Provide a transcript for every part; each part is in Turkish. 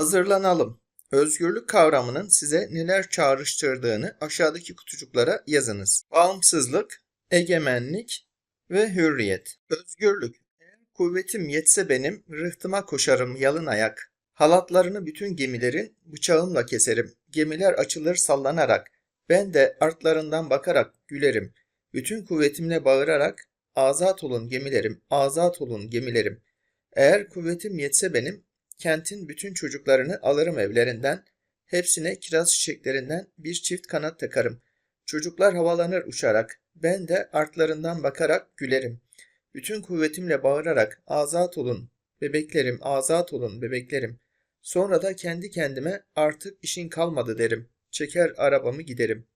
Hazırlanalım. Özgürlük kavramının size neler çağrıştırdığını aşağıdaki kutucuklara yazınız. Bağımsızlık, egemenlik ve hürriyet. Özgürlük. Eğer kuvvetim yetse benim, rıhtıma koşarım yalın ayak. Halatlarını bütün gemilerin bıçağımla keserim. Gemiler açılır sallanarak. Ben de artlarından bakarak gülerim. Bütün kuvvetimle bağırarak, azat olun gemilerim, azat olun gemilerim. Eğer kuvvetim yetse benim, kentin bütün çocuklarını alırım evlerinden, hepsine kiraz çiçeklerinden bir çift kanat takarım. Çocuklar havalanır uçarak, ben de artlarından bakarak gülerim. Bütün kuvvetimle bağırarak, azat olun, bebeklerim, azat olun, bebeklerim. Sonra da kendi kendime artık işin kalmadı derim. Çeker arabamı giderim.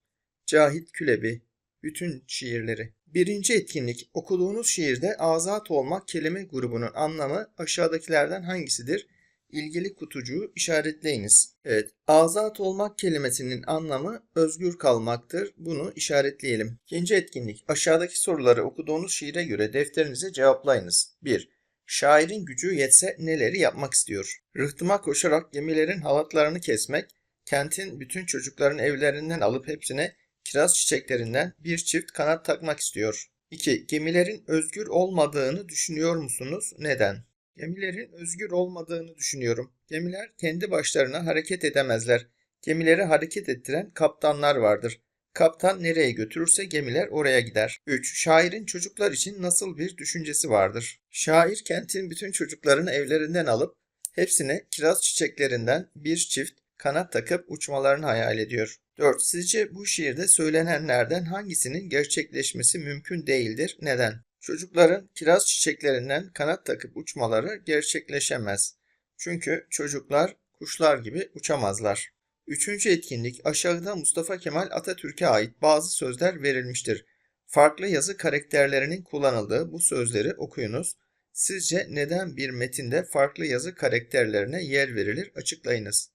Cahit Külebi Bütün şiirleri Birinci etkinlik okuduğunuz şiirde azat olmak kelime grubunun anlamı aşağıdakilerden hangisidir? İlgili kutucuğu işaretleyiniz. Evet, azat olmak kelimesinin anlamı özgür kalmaktır. Bunu işaretleyelim. İkinci etkinlik aşağıdaki soruları okuduğunuz şiire göre defterinize cevaplayınız. 1. Şairin gücü yetse neleri yapmak istiyor? Rıhtıma koşarak gemilerin halatlarını kesmek, kentin bütün çocukların evlerinden alıp hepsine kiraz çiçeklerinden bir çift kanat takmak istiyor. 2. Gemilerin özgür olmadığını düşünüyor musunuz? Neden? Gemilerin özgür olmadığını düşünüyorum. Gemiler kendi başlarına hareket edemezler. Gemileri hareket ettiren kaptanlar vardır. Kaptan nereye götürürse gemiler oraya gider. 3. Şairin çocuklar için nasıl bir düşüncesi vardır? Şair kentin bütün çocuklarını evlerinden alıp hepsine kiraz çiçeklerinden bir çift kanat takıp uçmalarını hayal ediyor. 4. Sizce bu şiirde söylenenlerden hangisinin gerçekleşmesi mümkün değildir? Neden? Çocukların kiraz çiçeklerinden kanat takıp uçmaları gerçekleşemez. Çünkü çocuklar kuşlar gibi uçamazlar. Üçüncü etkinlik aşağıda Mustafa Kemal Atatürk'e ait bazı sözler verilmiştir. Farklı yazı karakterlerinin kullanıldığı bu sözleri okuyunuz. Sizce neden bir metinde farklı yazı karakterlerine yer verilir açıklayınız.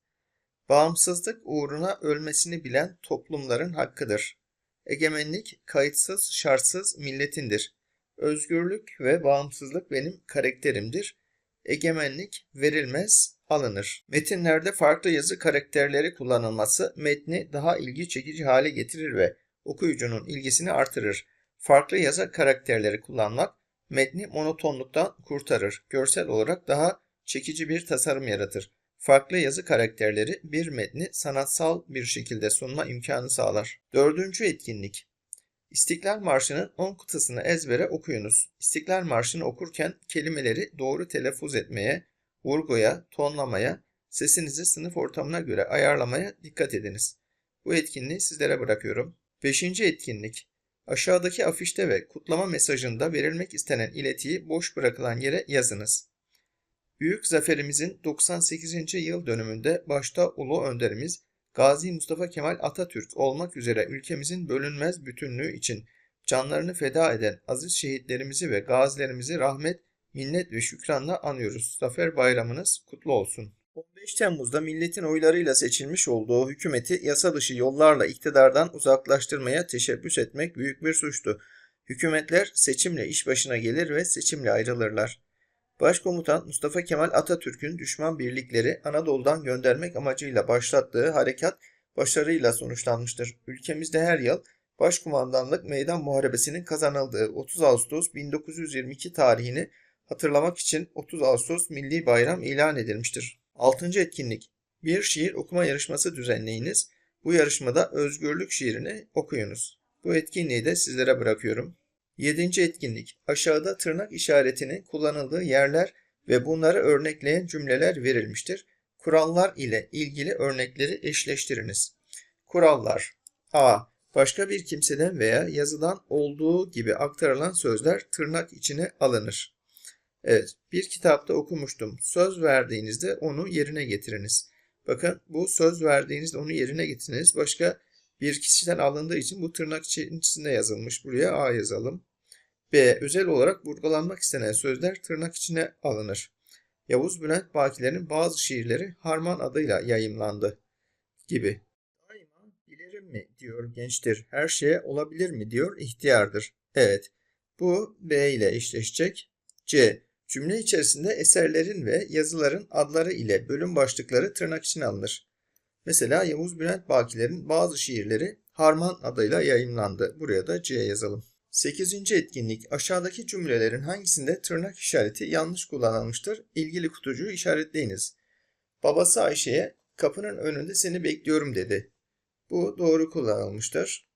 Bağımsızlık uğruna ölmesini bilen toplumların hakkıdır. Egemenlik kayıtsız şartsız milletindir. Özgürlük ve bağımsızlık benim karakterimdir. Egemenlik verilmez, alınır. Metinlerde farklı yazı karakterleri kullanılması metni daha ilgi çekici hale getirir ve okuyucunun ilgisini artırır. Farklı yazı karakterleri kullanmak metni monotonluktan kurtarır. Görsel olarak daha çekici bir tasarım yaratır. Farklı yazı karakterleri bir metni sanatsal bir şekilde sunma imkanı sağlar. Dördüncü etkinlik. İstiklal Marşı'nın 10 kıtasını ezbere okuyunuz. İstiklal Marşı'nı okurken kelimeleri doğru telaffuz etmeye, vurguya, tonlamaya, sesinizi sınıf ortamına göre ayarlamaya dikkat ediniz. Bu etkinliği sizlere bırakıyorum. Beşinci etkinlik. Aşağıdaki afişte ve kutlama mesajında verilmek istenen iletiyi boş bırakılan yere yazınız. Büyük zaferimizin 98. yıl dönümünde başta Ulu Önderimiz Gazi Mustafa Kemal Atatürk olmak üzere ülkemizin bölünmez bütünlüğü için canlarını feda eden aziz şehitlerimizi ve gazilerimizi rahmet, minnet ve şükranla anıyoruz. Zafer bayramınız kutlu olsun. 15 Temmuz'da milletin oylarıyla seçilmiş olduğu hükümeti yasa dışı yollarla iktidardan uzaklaştırmaya teşebbüs etmek büyük bir suçtu. Hükümetler seçimle iş başına gelir ve seçimle ayrılırlar. Başkomutan Mustafa Kemal Atatürk'ün düşman birlikleri Anadolu'dan göndermek amacıyla başlattığı harekat başarıyla sonuçlanmıştır. Ülkemizde her yıl Başkumandanlık Meydan Muharebesi'nin kazanıldığı 30 Ağustos 1922 tarihini hatırlamak için 30 Ağustos Milli Bayram ilan edilmiştir. 6. etkinlik. Bir şiir okuma yarışması düzenleyiniz. Bu yarışmada özgürlük şiirini okuyunuz. Bu etkinliği de sizlere bırakıyorum. Yedinci etkinlik. Aşağıda tırnak işaretinin kullanıldığı yerler ve bunları örnekleyen cümleler verilmiştir. Kurallar ile ilgili örnekleri eşleştiriniz. Kurallar A. Başka bir kimseden veya yazıdan olduğu gibi aktarılan sözler tırnak içine alınır. Evet, bir kitapta okumuştum. Söz verdiğinizde onu yerine getiriniz. Bakın bu söz verdiğinizde onu yerine getiriniz. Başka bir kişiden alındığı için bu tırnak içinde yazılmış. Buraya A yazalım. B. Özel olarak vurgulanmak istenen sözler tırnak içine alınır. Yavuz Bülent Bakiler'in bazı şiirleri Harman adıyla yayımlandı gibi. Daima bilirim mi diyor gençtir. Her şeye olabilir mi diyor ihtiyardır. Evet. Bu B ile eşleşecek. C. Cümle içerisinde eserlerin ve yazıların adları ile bölüm başlıkları tırnak içine alınır. Mesela Yavuz Bülent Bakiler'in bazı şiirleri Harman adıyla yayımlandı. Buraya da C yazalım. 8. etkinlik aşağıdaki cümlelerin hangisinde tırnak işareti yanlış kullanılmıştır? İlgili kutucuğu işaretleyiniz. Babası Ayşe'ye kapının önünde seni bekliyorum dedi. Bu doğru kullanılmıştır.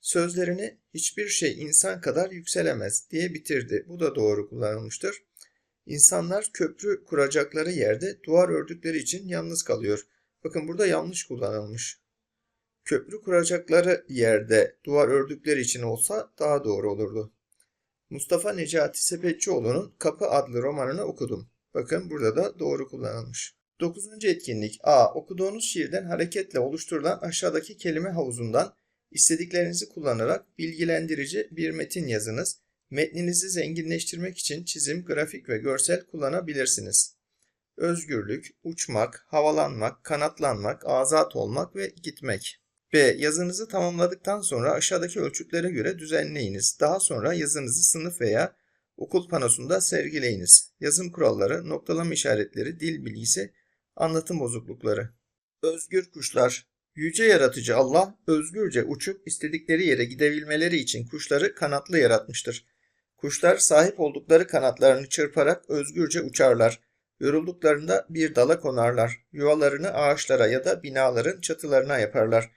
Sözlerini hiçbir şey insan kadar yükselemez diye bitirdi. Bu da doğru kullanılmıştır. İnsanlar köprü kuracakları yerde duvar ördükleri için yalnız kalıyor. Bakın burada yanlış kullanılmış. Köprü kuracakları yerde duvar ördükleri için olsa daha doğru olurdu. Mustafa Necati Sepetçioğlu'nun Kapı adlı romanını okudum. Bakın burada da doğru kullanılmış. 9. etkinlik A. Okuduğunuz şiirden hareketle oluşturulan aşağıdaki kelime havuzundan istediklerinizi kullanarak bilgilendirici bir metin yazınız. Metninizi zenginleştirmek için çizim, grafik ve görsel kullanabilirsiniz. Özgürlük, uçmak, havalanmak, kanatlanmak, azat olmak ve gitmek. B. Yazınızı tamamladıktan sonra aşağıdaki ölçütlere göre düzenleyiniz. Daha sonra yazınızı sınıf veya okul panosunda sergileyiniz. Yazım kuralları, noktalama işaretleri, dil bilgisi, anlatım bozuklukları. Özgür kuşlar. Yüce yaratıcı Allah özgürce uçup istedikleri yere gidebilmeleri için kuşları kanatlı yaratmıştır. Kuşlar sahip oldukları kanatlarını çırparak özgürce uçarlar. Yorulduklarında bir dala konarlar. Yuvalarını ağaçlara ya da binaların çatılarına yaparlar.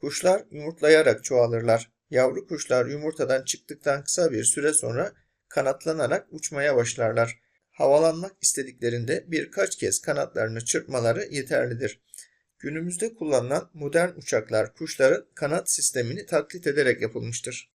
Kuşlar yumurtlayarak çoğalırlar. Yavru kuşlar yumurtadan çıktıktan kısa bir süre sonra kanatlanarak uçmaya başlarlar. Havalanmak istediklerinde birkaç kez kanatlarını çırpmaları yeterlidir. Günümüzde kullanılan modern uçaklar kuşların kanat sistemini taklit ederek yapılmıştır.